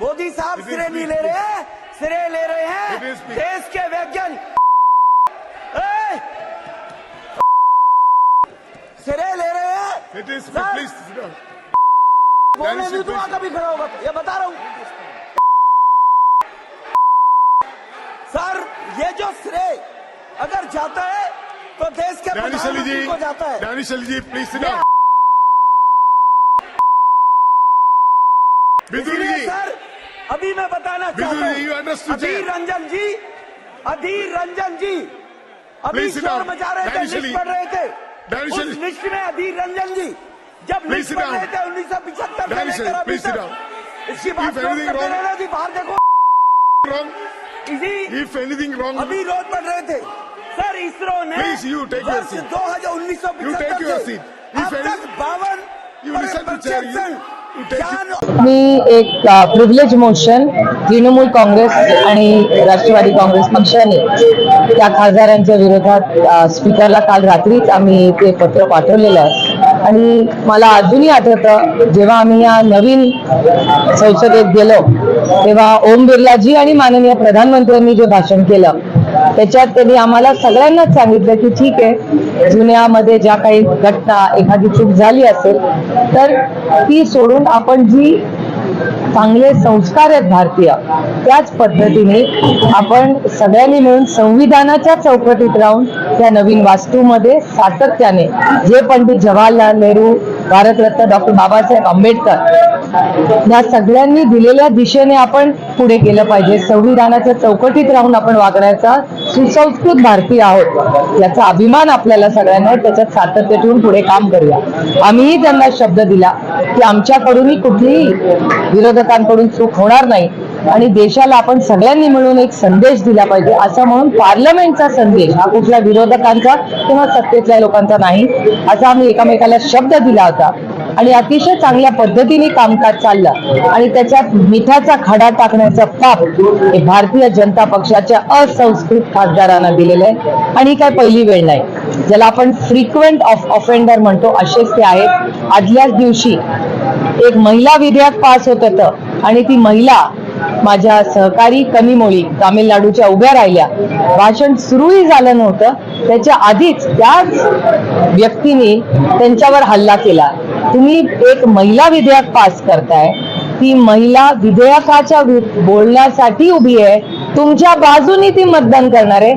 मोदी साहब सिरे नहीं ले रहे हैं सिरे ले रहे हैं। देश के वैज्ञानिक। सिरे ले रहे हैं। बोलने भी तो कभी खड़ा होगा। ये बता रहा हूँ। सर ये जो सिरे अगर जाता है तो देश के प्रधानमंत्री को जाता है। डैनी जी प्लीज़ सर अभी मैं बताना चाहता अधीर रंजन जी अधीर रंजन जी अभी शोर मचा रहे थे लिस्ट पढ़ रहे थे। उस लिस्ट में अधीर रंजन जी जब लिस्ट पढ़ रहे थे उन्नीस सौ पिछहत्तर में अभी बाहर देखो। अभी रोड पढ़ रहे थे। सर इसरो ने वर्ष दो हज़ार उन्नीस सौ पिछहत्तर बावन परसेंट मी एक प्रिव्हिलेज मोशन तृणमूल काँग्रेस आणि राष्ट्रवादी काँग्रेस पक्षाने त्या खासदारांच्या विरोधात स्पीकरला काल रात्रीच आम्ही ते पत्र पाठवलेलं आहे. आणि मला अजूनही आठवतं जेव्हा आम्ही या नवीन संसदेत गेलो तेव्हा ओम बिर्लाजी आणि माननीय प्रधानमंत्र्यांनी जे भाषण केलं त्याच्यात त्यांनी आम्हाला सगळ्यांनाच सांगितलं की ठीक आहे जुन्यामध्ये ज्या काही घटना एखादी चूक झाली असेल तर ती सोडून आपण जी चांगले संस्कार आहेत भारतीय त्याच पद्धतीने आपण सगळ्यांनी मिळून संविधानाच्या चौकटीत राहून त्या नवीन वास्तूमध्ये सातत्याने जे पंडित जवाहरलाल नेहरू भारतरत्न डॉक्टर बाबासाहेब आंबेडकर या सगळ्यांनी दिलेल्या दिशेने आपण पुढे गेलं पाहिजे संविधानाच्या चौकटीत राहून आपण वागण्याचा सुसंस्कृत भारतीय आहोत. याचा अभिमान आपल्याला सगळ्यांना त्याच्यात सातत्य ठेवून पुढे काम करूया. आम्हीही त्यांना शब्द दिला की आमच्याकडूनही कुठलीही विरोधकांकडून चूक होणार नाही. आणि देशाला आपण सगळ्यांनी मिळून एक संदेश दिला पाहिजे असं म्हणून पार्लमेंटचा संदेश हा कुठल्या विरोधकांचा किंवा सत्तेतल्या लोकांचा नाही असा आम्ही एकमेकाला शब्द दिला होता. आणि अतिशय चांगल्या पद्धतीने कामकाज चाललं. आणि त्याच्यात मिठाचा खडा टाकण्याचं पाप हे भारतीय जनता पक्षाच्या असंस्कृत खासदारांना दिलेलं आहे. आणि काय पहिली वेळ नाही. ज्याला आपण फ्रिक्वेंट ऑफ ऑफेंडर म्हणतो असेच ते आहेत. आदल्याच दिवशी एक महिला विधेयक पास होत होतं. आणि ती महिला माझ्या सहकारी कमीमोळी तामिळनाडूच्या उभ्या राहिल्या. भाषण सुरूही झालं नव्हतं. त्याच्या आधीच त्याच व्यक्तीने त्यांच्यावर हल्ला केला. तुम्ही एक महिला विधेयक पास करताय. ती महिला विधेयकाच्या बोलण्यासाठी उभी आहे. तुमच्या बाजूनी ती मतदान करणार आहे.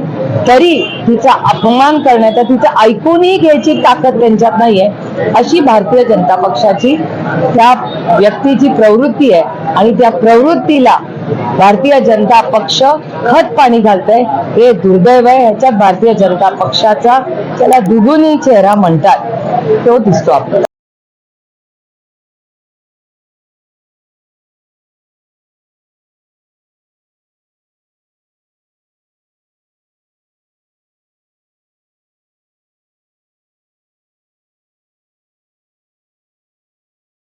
तरी तिचा अपमान करण्याचा तिचं ऐकूनही घ्यायची ताकद त्यांच्यात नाहीये. अशी भारतीय जनता पक्षाची त्या व्यक्तीची प्रवृत्ती आहे. आणि त्या प्रवृत्तीला भारतीय जनता पक्ष खत पाणी घालतंय. हे दुर्दैव आहे. ह्याच्यात भारतीय जनता पक्षाचा त्याला दुगुनी चेहरा म्हणतात. तो दिसतो आपल्याला.